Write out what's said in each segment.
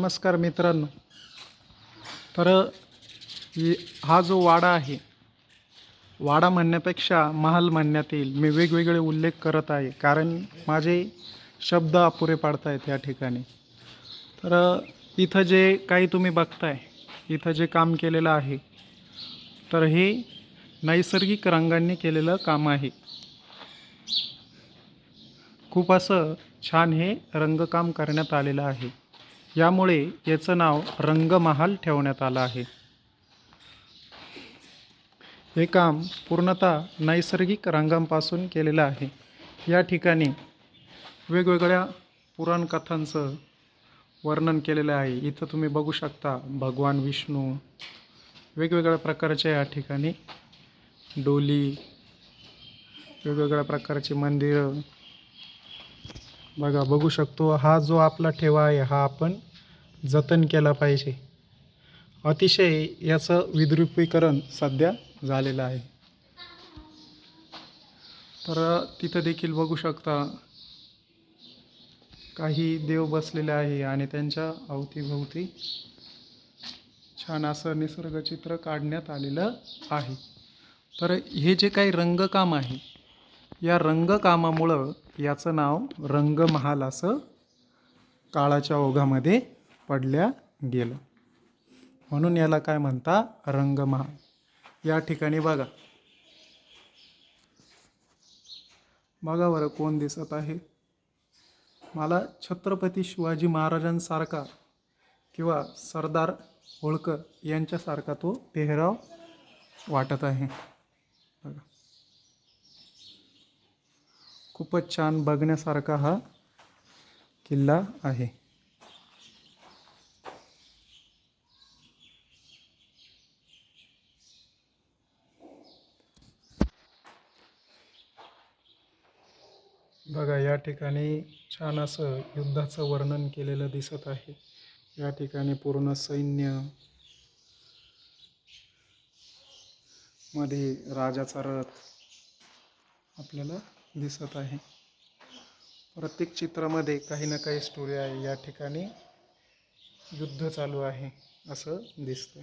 नमस्कार मित्रांनो. तर हा जो वाडा आहे वाडा म्हणण्यापेक्षा महाल म्हणण्यात येईल. मी वेगवेगळे उल्लेख करत आहे कारण माझे शब्द अपुरे पाडतायत या ठिकाणी. तर इथं जे काही तुम्ही बघताय इथं जे काम केलेलं आहे तर हे नैसर्गिक रंगांनी केलेलं काम आहे. खूप असं छान हे रंगकाम करण्यात आलेलं आहे. यामुळे याचं नाव रंगमहाल ठेवण्यात आलं आहे. हे काम पूर्णतः नैसर्गिक रंगांपासून केलेलं आहे. या ठिकाणी वेगवेगळ्या पुराणकथांचं वर्णन केलेलं आहे. इथं तुम्ही बघू शकता भगवान विष्णू वेगवेगळ्या प्रकारच्या या ठिकाणी डोली वेगवेगळ्या प्रकारची मंदिरं. बघा बघू शकतो हा जो आपला ठेवा आहे हा आपण जतन केला पाहिजे. अतिशय याचं विद्रुपीकरण सध्या झालेलं आहे. तर तिथं देखील बघू शकता काही देव बसलेले आहे आणि त्यांच्या अवतीभोवती छान असं निसर्गचित्र काढण्यात आलेलं आहे. तर हे जे काही रंगकाम आहे या रंगकामामुळं याचं नाव रंगमहाल असं काळाच्या ओघामध्ये पडल्या गेलं. म्हणून याला काय म्हणता? रंगमहाल या ठिकाणी बघा. बघा बरं कोण दिसत आहे. मला छत्रपती शिवाजी महाराजांसारखा किंवा सरदार होळकर यांच्यासारखा तो पेहराव वाटत आहे. बघा. खूपच छान बघण्यासारखा हा किल्ला आहे. बघा या ठिकाणी छान असं युद्धाचं वर्णन केलेलं दिसत आहे. या ठिकाणी पूर्ण सैन्यमध्ये राजाचा रथ आपल्याला दिसत आहे. प्रत्येक चित्रामध्ये काही ना काही स्टोरी आहे. या ठिकाणी युद्ध चालू आहे असं दिसतंय.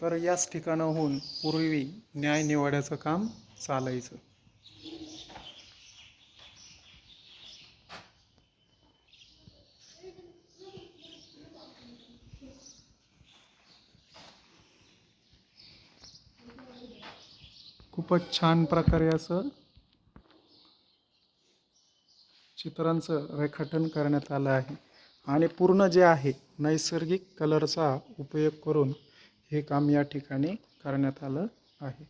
तर याच ठिकाणाहून पूर्वी न्याय निवाड्याचं काम चालायचं. खूपच छान प्रकारे असं चित्रांचं रेखाटन करण्यात आलं आहे. आणि पूर्ण जे आहे नैसर्गिक कलरचा उपयोग करून हे काम या ठिकाणी करण्यात आलं आहे.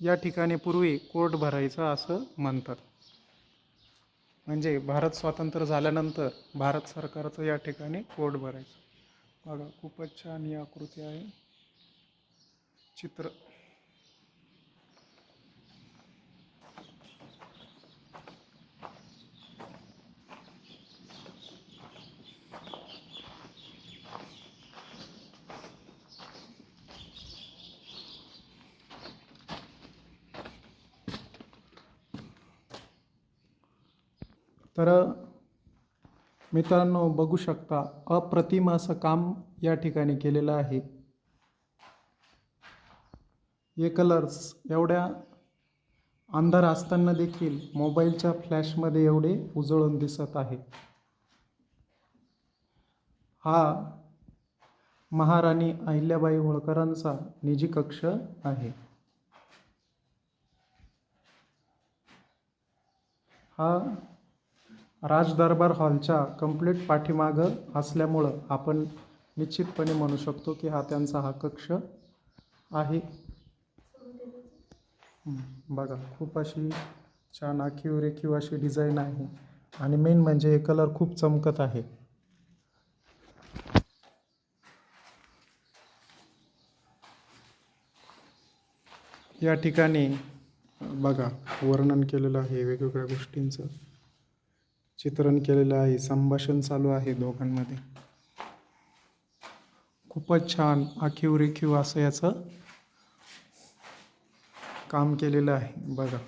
या ठिकाणी पूर्वी कोर्ट भरायचं असं म्हणतात. म्हणजे भारत स्वातंत्र्य झाल्यानंतर भारत सरकारचं या ठिकाणी कोर्ट भरायचं. बघा खूपच छान ही आकृती आहे. चित्र. तर मित्रांनो बघू शकता अप्रतिम असं काम या ठिकाणी केलेलं आहे. हे कलर्स एवढ्या अंधार असताना देखील मोबाईलच्या फ्लॅशमध्ये एवढे उजळून दिसत आहे. हा महाराणी अहिल्याबाई होळकरांचा निजी कक्ष आहे. हा राजदरबार हॉलच्या कंप्लीट पाठीमागं असल्यामुळं आपण निश्चितपणे म्हणू शकतो की हा त्यांचा हा कक्ष आहे. बघा खूप अशी छान आखीव रेखीव अशी डिझाईन आहे. आणि मेन म्हणजे हे कलर खूप चमकत आहे. या ठिकाणी बघा वर्णन केलेलं आहे वेगवेगळ्या गोष्टींचं. चित्रण केलेलं आहे. संभाषण चालू आहे दोघांमध्ये. खूपच छान आखीव रेखीव असं याचं काम केलेलं आहे. बघा.